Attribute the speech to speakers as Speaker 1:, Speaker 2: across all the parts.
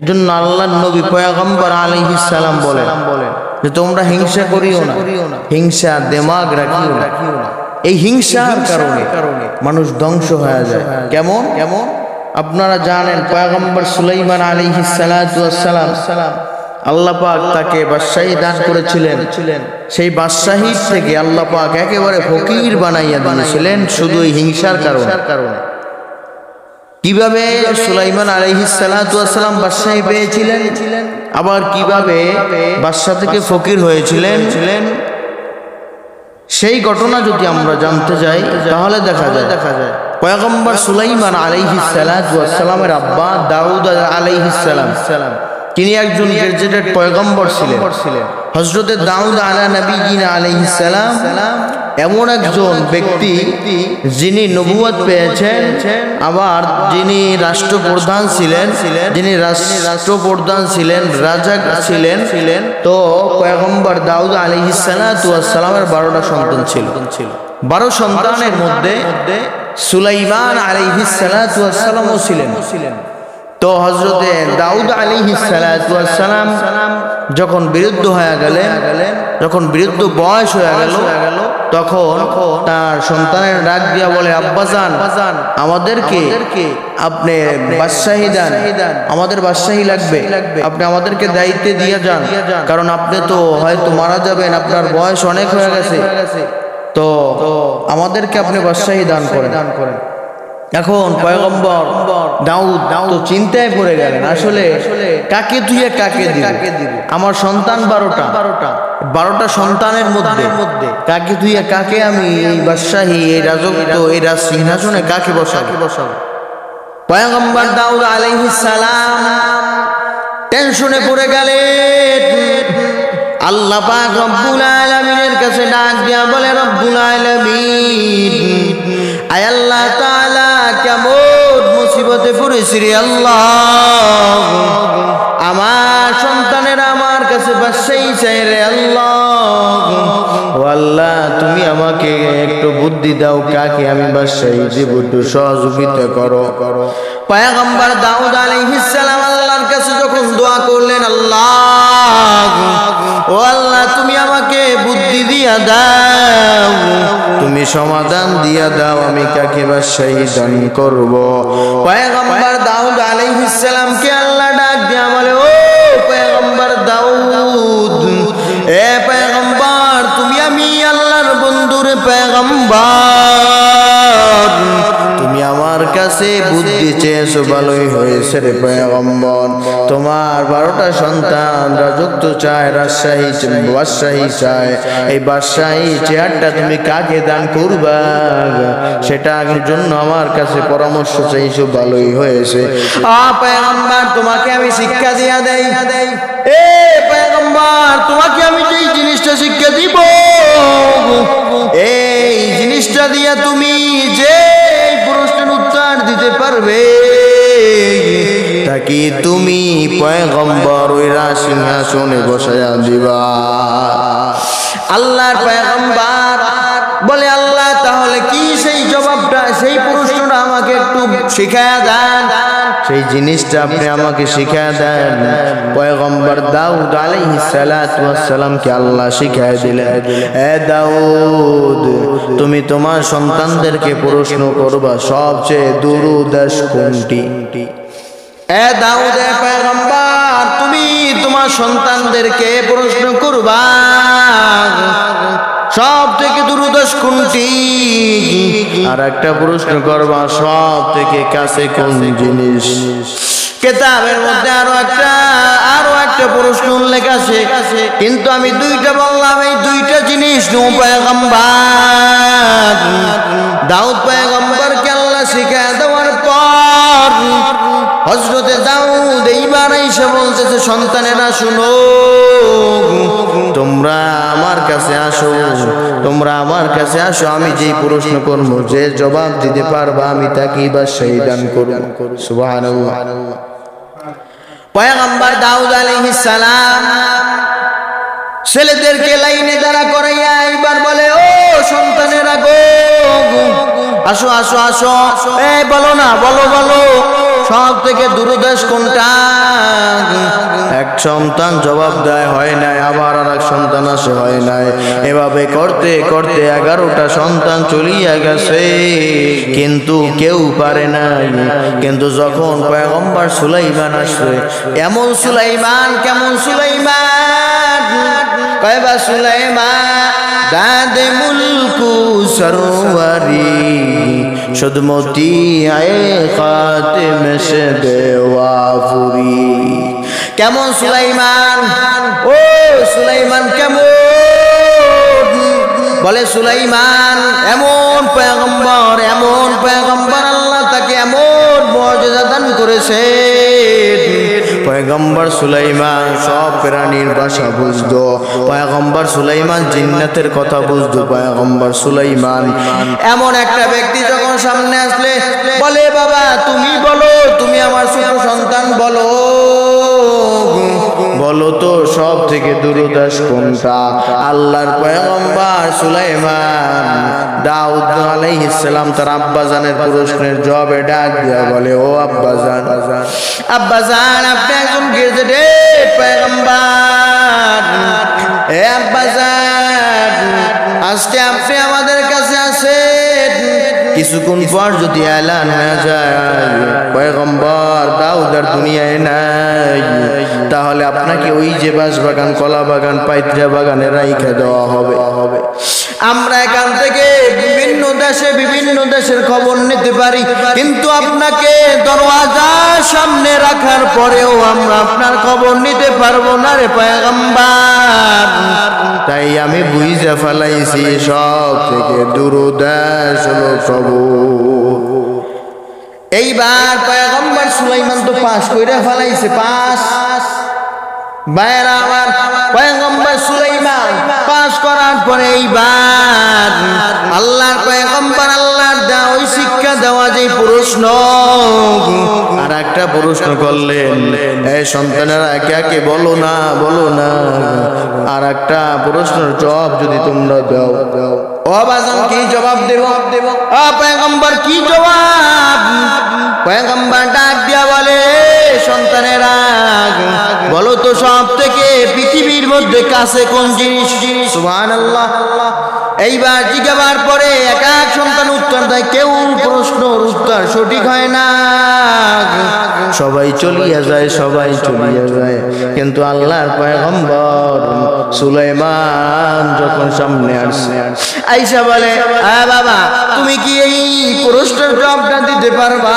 Speaker 1: এজন্য আল্লাহ নবী পয়গম্বর আলাইহিস সালাম বলেন যে তোমরা হিংসা করিও না হিংসা দেমাগ রাখিও না। এই হিংসার কারণে মানুষ ধ্বংস হয়ে যায়। কেমন? কেমন? আপনারা জানেন পয়গম্বর সুলাইমান আলাইহিস সালাম আল্লাহ পাক তাকে বাদশাহী দান করেছিলেন। সেই বাদশাহী থেকে আল্লাহ পাক একেবারে ফকির বানাইয়া দিয়েছিলেন শুধু এই হিংসার কারণে। কীভাবে সুলাইমান আলহিসাল্লাম বাদশাহী পেয়েছিলেন? আবার কীভাবে বাদশাহ থেকে ফকির হয়েছিলেন? ছিলেন সেই ঘটনা যদি আমরা জানতে যাই, তাহলে দেখা যায়। দেখা যায় পয়গম্বর সুলাইমান আলাইহিসালামের আব্বা দাউদ আলাইহিসালাম তিনি একজন গ্রেজুয়েটেড পয়গম্বর ছিলেন। হজরতে দাউদ আলা নবী আলাইহিসালাম এমন একজন ব্যক্তি যিনি নবুয়ত পেয়েছেন আবার যিনি রাষ্ট্রপ্রধান ছিলেন যিনি রাষ্ট্রপ্রধান ছিলেন রাজা ছিলেন ছিলেন তো পয়গম্বর দাউদ আলহিসালামের বারোটা সন্তান ছিল। বারো সন্তানের মধ্যে সুলাইমান আলী আলহিসালামও ছিলেন। তো হজরতে দাউদ আলিহিসালাম যখন বিরুদ্ধ হয়ে গেলেন যখন বিরুদ্ধ বয়স হয়ে গেল তখন তার সন্তানের ডাক দিয়া বলে, আব্বাজান, আমাদেরকে আপনি বাদশাহী দান। আমাদের বাদশাহী লাগবে। আপনি আমাদেরকে দায়িত্বে দিয়ে যান। কারণ আপনি তো হয়তো মারা যাবেন। আপনার বয়স অনেক হয়ে গেছে। তো আমাদেরকে আপনি বাদশাহী দান করেন। দান করেন এখন পয়গম্বর দাউদ তো চিন্তায় পড়ে গেলেন আসলে কাকে তুই কাকে দিব? আমার সন্তান বারোটা। বারোটা। বারোটা সন্তানের মধ্যে। মধ্যে। কাকে তুই কাকে আমি এই বাদশাহী এই রাজত্ব এই রাজ সিংহাসনে কাকে বসাবো? বসাবো? পয়গম্বর দাউদ আলাইহিস সালাম টেনশনে পড়ে গেলেন। আল্লাহ পাক রব্বুল আলামিনের কাছে ডাক দিয়া বলে রব্বুল আলামিন আয় আল্লাহ মুসিবতে পড়েছি রে আল্লাহ। আমার সন্তানের আমার কাছে বাসাই চাই রে আল্লাহ। আল্লাহ, তুমি আমাকে একটু বুদ্ধি দাও, কাকে আমি বাসাই দেব একটু সহযোগিতা করো করো। পয়গম্বর দাউদ আলাইহিস সালাম আল্লাহর কাছে যখন দোয়া করলেন, আল্লাহ, ও আল্লাহ, তুমি আমাকে বুদ্ধি দিয়া দাও। তুমি সমাধান দিয়া দাও, আমি কাকে বাসাই দান করব। পয়গম্বর দাউদ আলাইহিস সালাম কে আল্লাহ ডাক দিয়া বলে, ও পয়গম্বর দাউদ, এ পয়গম্বর, তুমি আমি আল্লাহর বন্ধুর পয়গম্বর। আমার কাছে বুদ্ধি চেয়েছো ভালোই হয়েছে রে পয়গম্বর। তোমার বারোটা সন্তান রাজত্ব চায়, রাজশাহী বাদশাহী চায়। এই বাদশাহী চেয়ারটা তুমি কাকে দান করবা? সেটা জন্য আমার কাছে পরামর্শ চাইছো ভালোই হয়েছে। আ পয়গম্বর, তোমাকে আমি শিক্ষা দিয়া দেই। এ পয়গম্বর, তোমাকে আমি যেই জিনিসটা শিক্ষা দিব, এই জিনিসটা দিয়া তুমি যে পয়গম্বর ওই সিংহাসনে দিবা। আল্লাহর পয়গম্বর বলে, আল্লাহ, তাহলে কি সেই জবাবটা, সেই প্রশ্নটা আমাকে একটু দেন? সেই জিনিসটা আপনি আমাকে দেন। পয়গম্বর দাউদ আল্লাহ দিলেন দাউদ, তুমি তোমার সন্তানদেরকে প্রশ্ন করবা সবচেয়ে দুরুদেশ কোনটি? এ দাউদ, এ পয়গম্বর সন্তানদেরকে প্রশ্ন করবা, সব থেকে দুরুদশ কোনটি? আর একটা প্রশ্ন করবা, সব থেকে কাছে কোন জিনিস? কেতাবের মধ্যে আরও একটা আরও একটা প্রশ্ন উল্লেখ আছে। কিন্তু আমি দুইটা বললাম, এই দুইটা জিনিস নু পয়গম্বর। দাউদ পয়গম্বরকে আল্লাহ শিখায় হজরতে দাউদ এইবার এসে বলতেছে, সন্তানেরা, শুনো তোমরা আমার কাছে আসো, তোমরা আমার কাছে আসো, আমি যেই প্রশ্ন করব, যে জবাব দিতে পারবা, আমি তাকে বা সেই দান করব। সুবহানাল্লাহ। পয়গম্বর দাউদ আলাইহিস সালাম ছেলেদেরকে লাইনে দাঁড়া করাইয়া এইবার বলে, ও সন্তানেরা গো আসো আসো আসো। এই বলো না বলো। সব থেকে দূরদেশ কোনটা? এক সন্তান জবাব দেয়, হয় নাই। আবার আর এক সন্তান আসে, হয় নাই। এভাবে করতে করতে এগারোটা সন্তান চলিয়া গেছে। কিন্তু কেউ পারে নাই। কিন্তু যখন পয়গম্বর সুলাইমান আসবে, এমন সুলাইমান, কেমন সুলাইমান? কয়বা সুলাইমান? দাদে মুলকু সরোয়ারি সুদমতি আয়ে খাতিম সে দেওয়া ফুরি কেমন সুলাইমান? ও সুলাইমান, কেমন? বলে সুলাইমান, এমন পয়গম্বর এমন পয়গম্বর আল্লাহ তাকে এমন মর্যাদা দান করেছে। পয়গম্বর সুলাইমান সব প্রাণীর ভাষা বুঝতো। পয়গম্বর সুলাইমান জিন্নাতের কথা বুঝতো, পয়গম্বর সুলাইমান। এমন একটা ব্যক্তি যখন সামনে আসলে বলে, বাবা, তুমি বলো, তুমি আমার ছোট সন্তান, বলো। বলো তো সব থেকে দুরুদাস কোনটা? আল্লাহর পয়গম্বর সুলাইমান। দাউদ আলাইহিস সালাম তার আব্বাজানের প্রশ্নের জবাবে ডাক দিয়া বলে, ও আব্বাজান আব্বাজান, আপনি একজন গ্রেজুয়েট পয়গম্বর। এ আব্বাজান, আজকে আপনি আমাদের কাছে আসেন। কিছুক্ষণ পর যদি এলান হয়ে যায়, পয়গম্বর দাউদার দুনিয়ায় নাই। তাহলে আপনাকে ওই যে বাস বাগান কলা বাগান পাইত্রা বাগানে রাইখা দেওয়া হবে হবে। আমরা এখান থেকে বিভিন্ন দেশে বিভিন্ন দেশের খবর নিতে পারি। কিন্তু আপনাকে দরওয়াজা সামনে রাখার পরেও আমরা আপনার খবর নিতে পারব না রে পয়গম্বর। তাই আমি বুঝে ফেলাইছি সব থেকে দূরদেশ হলো প্রভু এইবার পয়গম্বর সুলাইমান তো পাস কইরা ফেলাইছে পাস বাইরা আমার পয়গম্বর পাস করার পরে এইবার আল্লাহর পয়গম্বর আল্লাহর দেওয়া ওই শিক্ষা দেওয়া যে প্রশ্ন, আর একটা প্রশ্ন করলেন, এই সন্তানেরা একে একে বলো না বলো না। আর একটা প্রশ্নের জবাব যদি তোমরা দাও। ও কি জবাব দেব দেব? ও পয়গম্বর, কি জবাব? পয়গম্বর ডাক দিয়া বলে সন্তানেরা বলো তো সব থেকে পৃথিবীর মধ্যে কাছে কোন জিনিস? জিনিস সুবহানাল্লাহ। এইবার জিজ্ঞাবার পরে এক এক সন্তান উত্তর দেয়, কেউ প্রশ্ন উত্তর সঠিক হয় না। সবাই চলিয়া যায়, সবাই চলিয়া যায়। কিন্তু আল্লাহর পয়গম্বর সুলাইমান যখন সামনে আসছে আইসা বলে হ্যাঁ বাবা, তুমি কি এই প্রশ্নের জবাবটা দিতে পারবা?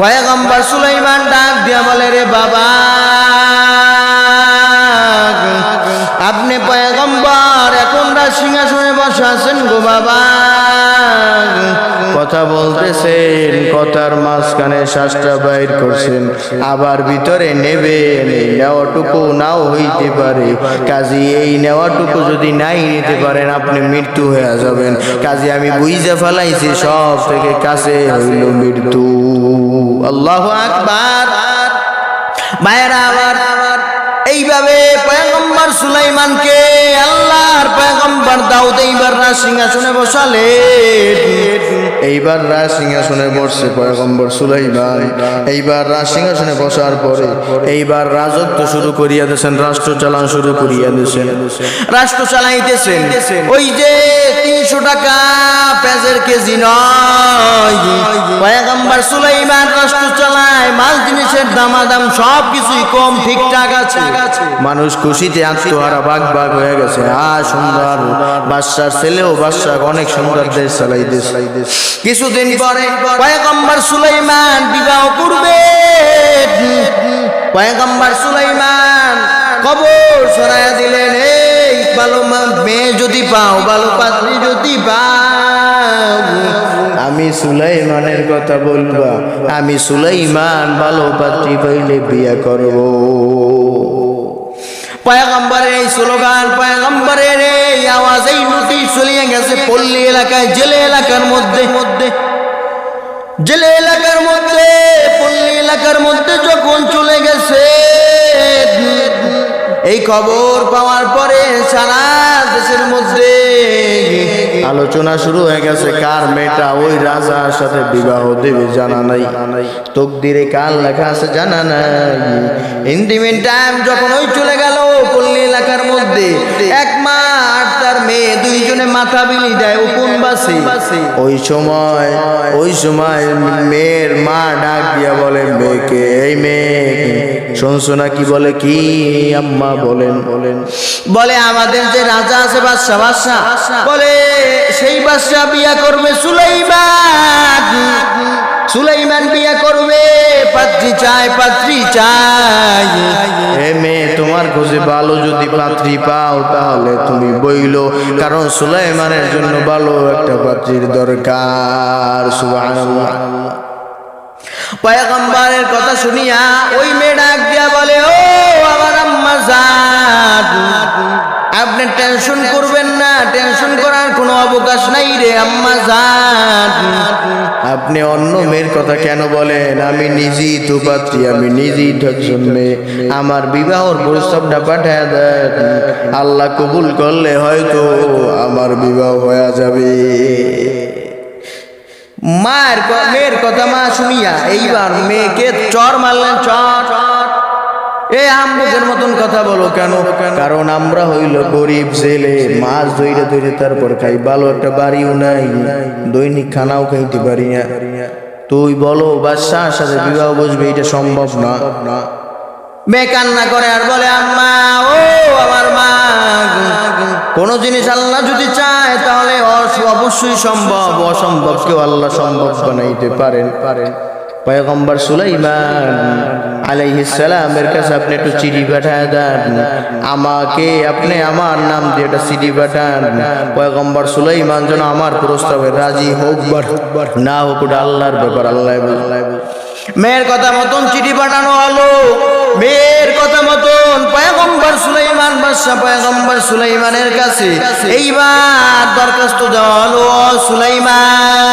Speaker 1: পয়গম্বর সুলাইমান ডাক গো বাবা। কথা বলতেছেন, কথার মাঝখানে শ্বাসটা বাইর করছেন, আবার ভিতরে নেবেন, এই নেওয়াটুকু নাও হইতে পারে। কাজী, এই নেওয়াটুকু যদি নাই নিতে পারেন, আপনি মৃত্যু হয়ে যাবেন। কাজী, আমি বুঝে ফেলাইছি, সব থেকে কাছে হইল মৃত্যু। আল্লাহ আকবার। মায়েরা, আবার এইভাবে পয়গম্বর সুলাইমানকে পয়গম্বর দাউদ এইবার সিংহাসনে বসালে। এইবার রাজ সিংহাসনে বসছে পয়গম্বর সুলাইমান, এইবার রাজ সিংহাসনে বসার পরে এইবার রাজত্ব শুরু করিয়া দিয়েছেন, রাষ্ট্র চালান শুরু করিয়া দিয়েছেন। রাষ্ট্র চালাইতেছেন, ওই যে তিনশো টাকা পেঁয়াজের কেজি নয়। পয়গম্বর সুলাইমান রাষ্ট্র চালায়, মাল জিনিসের দামাদাম সব কিছুই কম, ঠিকঠাক আছে। মানুষ খুশিতে আত্মহারা বাঘ বাঘ হয়ে গেছে। আ সুন্দর, বাদশার ছেলেও বাদশাহ অনেক সুন্দর দেশ চালাই দেশ কিছুদিন পরে পয়গম্বর সুলাইমান বিবাহ করবে। পয়গম্বর সুলাইমান কবর সরাইয়া দিলেন, এই ভালো মেয়ে যদি পাও ভালো পাত্রী যদি পাও, আমি সুলাইমানের কথা বলবা। আমি সুলাইমান ভালো পাত্রী পাইলে বিয়া করব। পয়গম্বরের এই স্লোগান, পয়গম্বরের এই আওয়াজ, এই নোটিশ চলিয়ে গেছে পল্লী এলাকায়, জেলে এলাকার মধ্যে। মধ্যে জেলে এলাকার মধ্যে, পল্লী এলাকার মধ্যে যখন চলে গেছে, এই খবর পাওয়ার পরে সারা দেশের মধ্যে আলোচনা শুরু হয়ে গেছে, কার মেয়েটা ওই রাজার সাথে বিবাহ দেবে জানা নাই। তকদিরে কার লেখা আছে জানা নাই। ইন্টিমেট টাইম যখন ওই চলে গেল পল্লী এলাকার মধ্যে এক মা আর তার মেয়ে দুইজনে মাথা বিলি দেয় ও কোন বাসে ওই সময় ওই সময় মেয়ের মা ডাক দিয়া বলে মেয়েকে এই মেয়ে শুনছো না কি বলে কি আম্মা বলেন? বলেন বলে আমাদের যে রাজা আছে বাদশা বাদশা বলে সেই বাদশা বিয়া করবে সুলাইমান। সুলাইমান বিয়া করবে পাত্রী চাই পাত্রী চাই এ মেয়ে তোমার খোঁজে ভালো যদি পাত্রী পাও তাহলে তুমি বইলো। কারণ সুলাইমানের জন্য ভালো একটা পাত্রীর দরকার সুবহানাল্লাহ। পয়গম্বরের কথা শুনিয়া ওই মেয়ে ডাক দিয়া বলে ও আমার আম্মা জান আপনি টেনশন করবেন না টেনশন করার কোনো অবকাশ নাই রে আম্মা জান আপনি অন্য মেয়ের কথা কেন বলেন? আমি নিজেই তো আমি নিজেই ঠকজন মেয়ে। আমার বিবাহর প্রস্তাবটা পাঠায় দেন। আল্লাহ কবুল করলে হয়তো আমার বিবাহ হয়ে যাবে। মায়ের মেয়ের কথা মা শুনিয়া এইবার মেয়েকে চর মারলেন চর চর। এ আমবুকের মতন কথা বলো কেন? কারণ আমরা হইল গরিব ছেলে, মাছ ধইরে ধইরে তারপর খাই, ভালো একটা বাড়িও নাই, দৈনিক খানাও খাইতে পারি না। তুই বলো, বাদশাহ সাথে বিবাহ বসবে, এটা সম্ভব না। মেয়ে কান্না করে আর বলে, আম্মা, ও আমার মা, কোন জিনিস আল্লাহ যদি চায়, তাহলে অবশ্যই সম্ভব, অসম্ভব, কেউ আল্লাহ সম্ভব বানাইতে পারেন পারেন। পয়গম্বর সুলাইমান আলাইহিস সালামের কাছে আপনি একটু চিঠি পাঠায় দেন। আমাকে আপনি আমার নাম দিয়ে একটা চিঠি পাঠান। পয়গম্বর সুলাইমান যেন আমার প্রস্তাবে রাজি হোক না হোক আল্লাহর ব্যাপার, আল্লাহ মেয়ের কথা মতন চিঠি পাঠানো হলো। মেয়ের কথা মতন পয়গম্বর সুলাইমান, বাদশাহ পয়গম্বর সুলাইমানের কাছে। এইবার দরখাস্ত দেওয়া হলো "ও সুলাইমান।